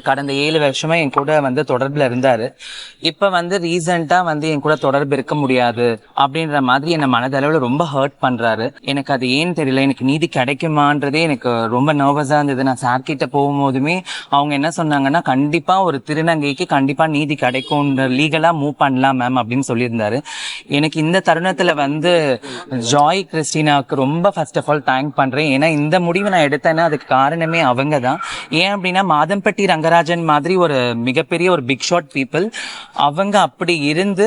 கடந்த ஏழு வருஷமா என் கூட வந்து தொடர்புல இருந்தாரு. இப்ப வந்து ரீசெண்டா வந்து என் கூட தொடர்பு இருக்க முடியாது அப்படின்ற மாதிரி என்ன மனதளவுல ரொம்ப ஹர்ட் பண்றாரு. எனக்கு அது ஏன்னு தெரியல எனக்கு நீதி கிடைக்குமான்றதே எனக்கு ரொம்ப நர்வஸா இருந்தது. நான் சார் கிட்ட போகும்போதுமே அவங்க என்ன சொன்னாங்கன்னா கண்டிப்பா ஒரு திருநங்கைக்கு கண்டிப்பா நீதி கிடைக்கும் லீகலா மூவ் பண்ணலாம் மேம் அப்படின்னு சொல்லியிருந்தாரு. எனக்கு இந்த தருணத்துல வந்து ஜாய் கிறிஸ்டினாவுக்கு ரொம்ப ஃபர்ஸ்ட் ஆஃப் ஆல் தேங்க் பண்றேன். ஏன்னா இந்த முடிவு நான் எடுத்தேன்னா அதுக்கு காரணமே அவங்க தான் ஏன் அப்படின்னா மாதம்பட்டி ரங்கராஜன் மாதிரி ஒரு மிகப்பெரிய ஒரு பிக் ஷாட் பீப்புள் அவங்க அப்படி இருந்து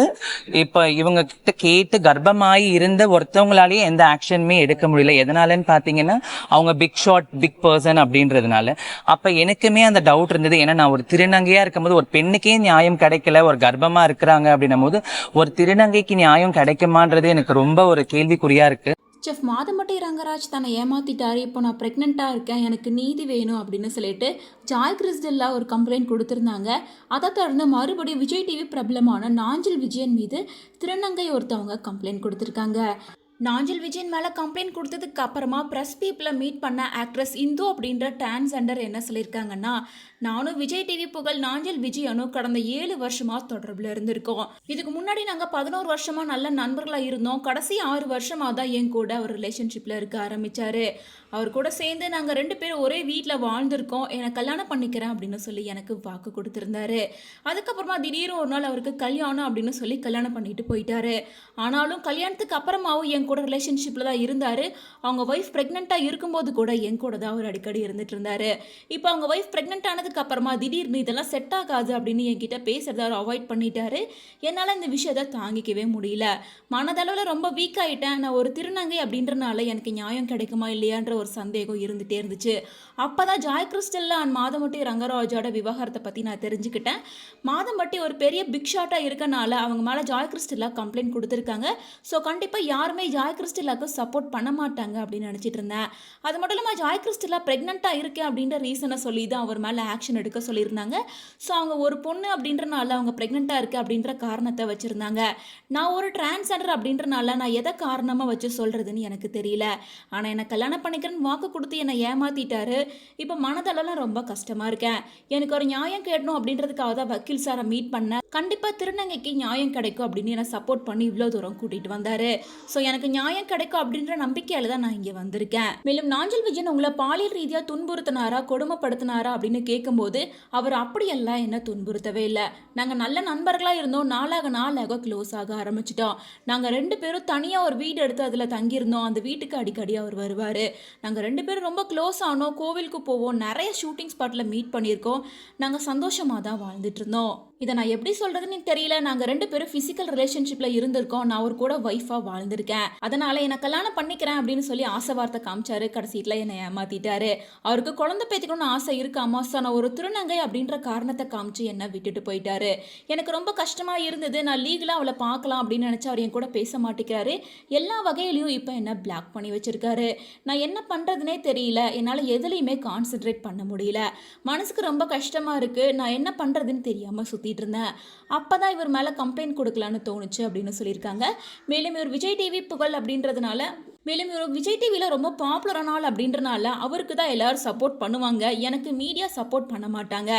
இப்போ இவங்க கிட்ட கேட்டு கர்ப்பமாகி இருந்த ஒருத்தவங்களாலேயே எந்த ஆக்ஷனுமே எடுக்க முடியல. எதனாலன்னு பார்த்தீங்கன்னா அவங்க பிக் ஷாட் பிக் பர்சன் அப்படின்றதுனால. அப்போ எனக்குமே அந்த டவுட் இருந்தது. ஏன்னா நான் ஒரு திருநங்கையா இருக்கும்போது ஒரு பெண்ணுக்கே நியாயம் கிடைக்கல ஒரு கர்ப்பமாக இருக்கிறாங்க அப்படின்னும் போது ஒரு திருநங்கைக்கு நியாயம் கிடைக்குமான்றது எனக்கு ரொம்ப ஒரு கேள்விக்குறியாக இருக்குது செஃப் மாதம்பட்டி ரங்கராஜ் தன்னை ஏமாத்திட்டாரு இப்போ நான் ப்ரெக்னெண்ட்டாக இருக்கேன் எனக்கு நீதி வேணும் அப்படின்னு சொல்லிட்டு ஜாய் கிறிஸ்டல்லா ஒரு கம்ப்ளைண்ட் கொடுத்துருந்தாங்க. அதை தொடர்ந்து மறுபடியும் விஜய் டிவி பிரபலமான நாஞ்சில் விஜயன் மீது திருநங்கை ஒருத்தவங்க கம்ப்ளைண்ட் கொடுத்துருக்காங்க. நாஞ்சில் விஜயன் மேலே கம்ப்ளைண்ட் கொடுத்ததுக்கு அப்புறமா ப்ரெஸ் பீப்பில் மீட் பண்ண ஆக்ட்ரஸ் இந்து அப்படின்ற டிரான்ஸ்ஜெண்டர் என்ன சொல்லியிருக்காங்கன்னா நானும் விஜய் டிவி புகழ் நாஞ்சில் விஜயனும் கடந்த ஏழு வருஷமா தொடர்பில் இருந்திருக்கோம். இதுக்கு முன்னாடி நாங்கள் பதினோரு வருஷமா நல்ல நண்பர்களாக இருந்தோம். கடைசி ஆறு வருஷமா தான் என் கூட அவர் ரிலேஷன்ஷிப்பில் இருக்க ஆரம்பிச்சாரு. அவர் கூட சேர்ந்து நாங்கள் ரெண்டு பேரும் ஒரே வீட்டில் வாழ்ந்திருக்கோம். என்னை கல்யாணம் பண்ணிக்கிறேன் அப்படின்னு சொல்லி எனக்கு வாக்கு கொடுத்துருந்தாரு. அதுக்கப்புறமா திடீர்னு ஒரு நாள் அவருக்கு கல்யாணம் அப்படின்னு சொல்லி கல்யாணம் பண்ணிட்டு போயிட்டாரு. ஆனாலும் கல்யாணத்துக்கு அப்புறமாவும் என் கூட ரிலேஷன்ஷிப்பில் தான் இருந்தார். அவங்க ஒய்ஃப் ப்ரெக்னெண்ட்டாக இருக்கும்போது கூட என் கூட தான் அவர் அடிக்கடி இருந்துட்டு இருந்தாரு. இப்போ அவங்க ஒய்ஃப் ப்ரெக்னென்ட் ஆனதுக்கு அப்புறமா திடீர்னு இதெல்லாம் செட் ஆகாது அப்படின்னு என்கிட்ட பேசுறத அவர் அவாய்ட் பண்ணிட்டாரு. என்னால் இந்த விஷயத்தை தாங்கிக்கவே முடியல. மனதளவில் ரொம்ப வீக் ஆகிட்டேன் நான் ஒரு திருநங்கை அப்படின்றனால எனக்கு நியாயம் கிடைக்குமா இல்லையான்ற ஒரு சந்தேகம் இருந்துகிட்டே இருந்துச்சு. அப்போ தான் ஜாய் கிறிஸ்டல்ல அண்ட் மாதம்பட்டி ரங்கராஜோட விவகாரத்தை பற்றி நான் தெரிஞ்சுக்கிட்டேன். மாதம்பட்டி ஒரு பெரிய பிக் ஷாட்டாக இருக்கனால அவங்க மேலே ஜாய் கிறிஸ்டல்லா கம்ப்ளைண்ட் கொடுத்துருக்காங்க. ஸோ கண்டிப்பாக யாருமே ஜாய் கிறிஸ்டலாக்கு சப்போர்ட் பண்ண மாட்டாங்க அப்படின்னு நினச்சிட்டு இருந்தேன். அது மட்டும் இல்லாமல் ஜாய் கிறிஸ்டலா ப்ரெக்னெண்ட்டாக இருக்கேன் அப்படின்ற ரீசனை சொல்லி தான் அவர் மேலே ஆக்ஷன் எடுக்க சொல்லியிருந்தாங்க. ஸோ அவங்க ஒரு பொண்ணு அப்படின்றனால அவங்க ப்ரெக்னெண்ட்டாக இருக்கு அப்படின்ற காரணத்தை வச்சுருந்தாங்க. நான் ஒரு டிரான்ஸ்ஜெண்டர் அப்படின்றனால நான் எதை காரணமாக வச்சு சொல்கிறதுன்னு எனக்கு தெரியல. ஆனால் என்னை கல்யாணம் பண்ணிக்கிறேன்னு வாக்கு கொடுத்து என்னை ஏமாத்திட்டாரு. இப்போ மனதளவில் ரொம்ப கஷ்டமாக இருக்கேன். எனக்கு ஒரு நியாயம் கேட்கணும் அப்படின்றதுக்காக தான் வக்கீல் சாரை மீட் பண்ணேன். கண்டிப்பாக திருநங்கைக்கு நியாயம் கிடைக்கும் அப்படின்னு என்னை சப்போர்ட் பண்ணி இவ்வளோ தூரம் கூட்டிகிட்டு வந்தார். ஸோ எனக்கு நியாயம் கிடைக்கும் அப்படின்ற நம்பிக்கையில் தான் நான் இங்கே வந்திருக்கேன். மேலும் நாஞ்சல் விஜயன் உங்களை பாலியல் ரீதியாக துன்புறுத்தினாரா கொடுமைப்படுத்தினாரா அப்படின்னு கேட்கும்போது அவர் அப்படியெல்லாம் என்ன துன்புறுத்தவே இல்லை. நாங்கள் நல்ல நண்பர்களாக இருந்தோம். நாளாக நாளாக க்ளோஸ் ஆக ஆரம்பிச்சிட்டோம். நாங்கள் ரெண்டு பேரும் தனியாக ஒரு வீடு எடுத்து அதில் தங்கியிருந்தோம். அந்த வீட்டுக்கு அடிக்கடி அவர் வருவார். நாங்கள் ரெண்டு பேரும் ரொம்ப க்ளோஸ் ஆனோம். கோவிலுக்கு போவோம். நிறைய ஷூட்டிங் ஸ்பாட்டில் மீட் பண்ணியிருக்கோம். நாங்கள் சந்தோஷமாக தான் வாழ்ந்துட்டு இருந்தோம். இதை நான் எப்படி சொல்கிறதுன்னு தெரியல. நாங்கள் ரெண்டு பேரும் ஃபிசிக்கல் ரிலேஷன்ஷிப்பில் இருந்திருக்கோம். நான் அவர் கூட ஒய்ஃபாக வாழ்ந்திருக்கேன். அதனால் என்னை கல்யாணம் பண்ணிக்கிறேன் அப்படின்னு சொல்லி ஆசை வார்த்தை காமிச்சாரு. கடைசியில் என்னை ஏமாத்திட்டாரு. அவருக்கு குழந்தை பேத்திக்கணும்னு ஆசை இருக்காமா ஸோ நான் ஒரு திருநங்கை அப்படின்ற காரணத்தை காமிச்சு என்னை விட்டுட்டு போயிட்டாரு. எனக்கு ரொம்ப கஷ்டமாக இருந்தது. நான் லீகலாக அவளை பார்க்கலாம் அப்படின்னு நினச்சா அவர் என் கூட பேச மாட்டேங்கிறாரு. எல்லா வகையிலையும் இப்போ என்ன பிளாக் பண்ணி வச்சிருக்காரு. நான் என்ன பண்ணுறதுனே தெரியல. என்னால் எதுலேயுமே கான்சென்ட்ரேட் பண்ண முடியல. மனசுக்கு ரொம்ப கஷ்டமாக இருக்குது நான் என்ன பண்ணுறதுன்னு தெரியாமல் சுற்றிட்டு இருந்தேன். அப்போ தான் இவர் மேலே கம்ப்ளைண்ட் கொடுக்கலான்னு தோணுச்சு அப்படின்னு சொல்லியிருக்காங்க. மேலும் இவர் விஜய் டிவி புகழ் அப்படின்றதுனால மேலும் இவர் விஜய் டிவியில் ரொம்ப பாப்புலரான ஆள் அப்படின்றனால அவருக்கு தான் எல்லாரும் சப்போர்ட் பண்ணுவாங்க. எனக்கு மீடியா சப்போர்ட் பண்ண மாட்டாங்க.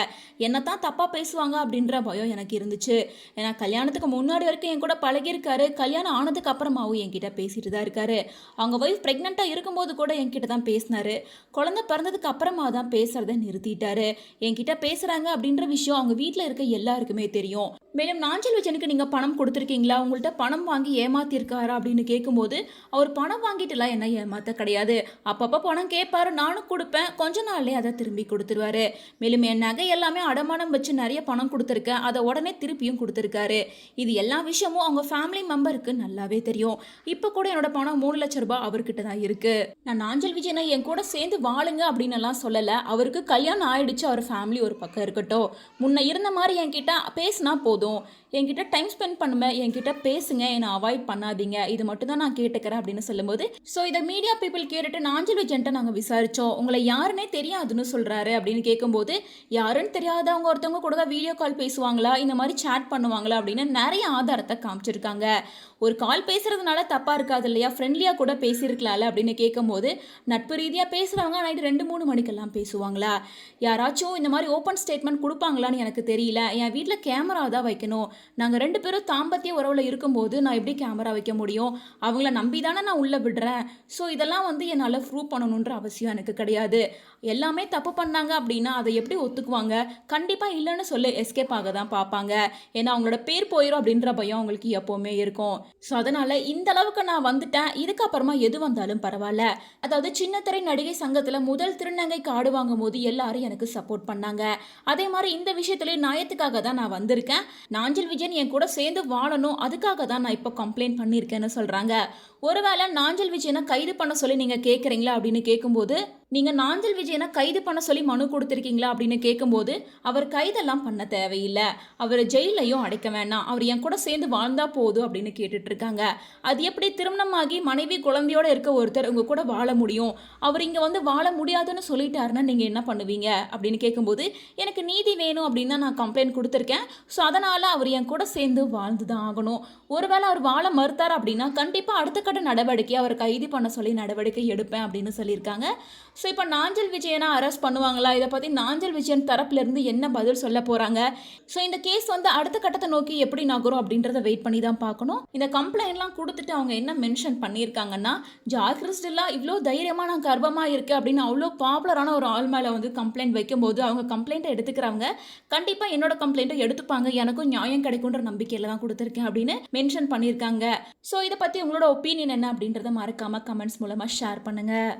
என்ன தான் தப்பாக பேசுவாங்க அப்படின்ற பயம் எனக்கு இருந்துச்சு. ஏன்னா கல்யாணத்துக்கு முன்னாடி வரைக்கும் என் கூட பழகியிருக்காரு. கல்யாணம் ஆனதுக்கு அப்புறமாவும் என்கிட்ட பேசிட்டு தான் இருக்காரு. அவங்க ஒய்ஃப் ப்ரெக்னெண்ட்டாக இருக்கும்போது கூட என்கிட்ட தான் பேசினாரு. குழந்தை பிறந்ததுக்கு அப்புறமா தான் பேசுகிறத நிறுத்திட்டாரு. என்கிட்ட பேசுகிறாங்க அப்படின்ற விஷயம் அவங்க வீட்டில் இருக்க எல்லாருக்குமே தெரியும். மேலும் நாஞ்சல் விஜயனுக்கு நீங்கள் பணம் கொடுத்துருக்கீங்களா? உங்கள்கிட்ட பணம் வாங்கி ஏமாத்திருக்காரா அப்படின்னு கேட்கும்போது அவர் பணம் வாங்கி வாங்கிட்டுலாம் என்ன ஏமாத்த கிடையாது. அப்பப்போ பணம் கேட்பாரு நானும் கொடுப்பேன். கொஞ்ச நாள்லேயே அதை திரும்பி கொடுத்துருவாரு. மேலும் என் நகை எல்லாமே அடமானம் வச்சு நிறைய பணம் கொடுத்துருக்கேன். அதை உடனே திருப்பியும் கொடுத்துருக்காரு. இது எல்லா விஷயமும் அவங்க ஃபேமிலி மெம்பருக்கு நல்லாவே தெரியும். இப்போ கூட என்னோட பணம் மூணு லட்ச ரூபாய் அவர்கிட்ட தான் இருக்கு. நான் நாஞ்சல் விஜயனை என் கூட சேர்ந்து வாழுங்க அப்படின்னு எல்லாம் சொல்லலை. அவருக்கு கல்யாணம் ஆயிடுச்சு. அவர் ஃபேமிலி ஒரு பக்கம் இருக்கட்டும். முன்ன இருந்த மாதிரி என்கிட்ட பேசினா போதும். என்கிட்ட டைம் ஸ்பெண்ட் பண்ணுங்க என்கிட்ட பேசுங்க என்னை அவாய்ட் பண்ணாதீங்க. இது மட்டும் தான் நான் கேட்டுக்கிறேன் அப்படின்னு சொல்லும்போது ஸோ இதை மீடியா பீப்புள் கேட்டுட்டு நாஞ்சல் விஜயன்ட்ட நாங்கள் விசாரித்தோம் உங்களை யாருன்னே தெரியாதுன்னு சொல்கிறாரு அப்படின்னு கேட்கும்போது யாருன்னு தெரியாதவங்க ஒருத்தவங்க கூட வீடியோ கால் பேசுவாங்களா? இந்த மாதிரி சேட் பண்ணுவாங்களா? அப்படின்னு நிறைய ஆதாரத்தை காமிச்சிருக்காங்க. ஒரு கால் பேசுறதுனால தப்பா இருக்காது இல்லையா? ஃப்ரெண்ட்லியா கூட பேசியிருக்கலாம்ல அப்படின்னு கேட்கும்போது நட்பு ரீதியா பேசுறவங்க நைட்டு ரெண்டு மூணு மணிக்கெல்லாம் பேசுவாங்களா? யாராச்சும் இந்த மாதிரி ஓப்பன் ஸ்டேட்மெண்ட் கொடுப்பாங்களான்னு எனக்கு தெரியல. என் வீட்டில் கேமரா தான் வைக்கணும். நாங்கள் ரெண்டு பேரும் தாம்பத்திய உறவில் இருக்கும்போது நான் எப்படி கேமரா வைக்க முடியும்? அவங்கள நம்பி தானே நான் உள்ளே விடுறேன். ஸோ இதெல்லாம் வந்து என்னால் ப்ரூவ் பண்ணணுன்ற அவசியம் எனக்கு கிடையாது. எல்லாமே தப்பு பண்ணாங்க அப்படின்னா அதை எப்படி ஒத்துக்குவாங்க? கண்டிப்பாக இல்லைன்னு சொல்லி எஸ்கேப் ஆக தான் பார்ப்பாங்க. ஏன்னா அவங்களோட பேர் போயிடும் அப்படின்ற பயம் அவங்களுக்கு எப்போவுமே இருக்கும். ஸோ அதனால் இந்த அளவுக்கு நான் வந்துட்டேன். இதுக்கப்புறமா எது வந்தாலும் பரவாயில்ல. அதாவது சின்னத்திரை நடிகை சங்கத்தில் முதல் திருநங்கைக்கு ஆடு வாங்கும் போது எல்லாரும் எனக்கு சப்போர்ட் பண்ணாங்க. அதே மாதிரி இந்த விஷயத்துலேயும் நியாயத்துக்காக தான் நான் வந்திருக்கேன். நாஞ்சில் விஜயன் என் கூட சேர்ந்து வாழணும். அதுக்காக தான் நான் இப்போ கம்ப்ளைண்ட் பண்ணியிருக்கேன்னு சொல்கிறாங்க ஒருவேளை நாஞ்சல் விஜயனை கைது பண்ண சொல்லி நீங்கள் கேட்குறீங்களா அப்படின்னு கேட்கும்போது நீங்கள் நாஞ்சல் விஜயனை கைது பண்ண சொல்லி மனு கொடுத்துருக்கீங்களா அப்படின்னு கேட்கும்போது அவர் கைதெல்லாம் பண்ண தேவையில்லை. அவர் ஜெயிலையும் அடைக்க வேணாம். அவர் என் கூட சேர்ந்து வாழ்ந்தா போதும் அப்படின்னு கேட்டுட்டு இருக்காங்க அது எப்படி திருமணமாகி மனைவி குழந்தையோட இருக்க ஒருத்தர் உங்க கூட வாழ முடியும்? அவர் இங்கே வந்து வாழ முடியாதுன்னு சொல்லிட்டாருன்னா நீங்கள் என்ன பண்ணுவீங்க? அப்படின்னு கேட்கும்போது எனக்கு நீதி வேணும் அப்படின்னு தான் நான் கம்ப்ளைண்ட் கொடுத்துருக்கேன். ஸோ அதனால் அவர் என் கூட சேர்ந்து வாழ்ந்து தான் ஆகணும். ஒருவேளை அவர் வாழ மறுத்தார் அப்படின்னா கண்டிப்பாக அடுத்த கட்ட நடவடிக்கை அவர் கைது பண்ண சொல்லி நடவடிக்கை எடுப்பேன் அப்படின்னு சொல்லியிருக்காங்க. ஸோ இப்போ நாஞ்சல் விஜயனா அரெஸ்ட் பண்ணுவாங்களா? இதை பற்றி நாஞ்சல் விஜயன் தரப்புலேருந்து என்ன பதில் சொல்ல போகிறாங்க ஸோ இந்த கேஸ் வந்து அடுத்த கட்டத்தை நோக்கி எப்படி நகரும் அப்படின்றத வெயிட் பண்ணி தான் பார்க்கணும். இந்த கம்ப்ளைண்ட்லாம் கொடுத்துட்டு அவங்க என்ன மென்ஷன் பண்ணியிருக்காங்கன்னா ஜார்ஜ் கிறிஸ்டெல்லாம் இவ்வளோ தைரியமாக நான் கர்ப்பமாக இருக்கேன் அப்படின்னு அவ்வளோ பாப்புலரான ஒரு ஆள் மேலே வந்து கம்ப்ளைண்ட் வைக்கும்போது அவங்க கம்ப்ளைண்ட்டை எடுத்துக்கிறவங்க கண்டிப்பாக என்னோட கம்ப்ளைண்ட்டை எடுத்துப்பாங்க. எனக்கும் நியாயம் கிடைக்குன்ற நம்பிக்கையில் தான் கொடுத்துருக்கேன் அப்படின்னு மென்ஷன் பண்ணியிருக்காங்க. ஸோ இதை பற்றி உங்களோட ஒப்பீனியன் என்ன அப்படின்றத மறக்காமல் கமெண்ட்ஸ் மூலமாக ஷேர் பண்ணுங்கள்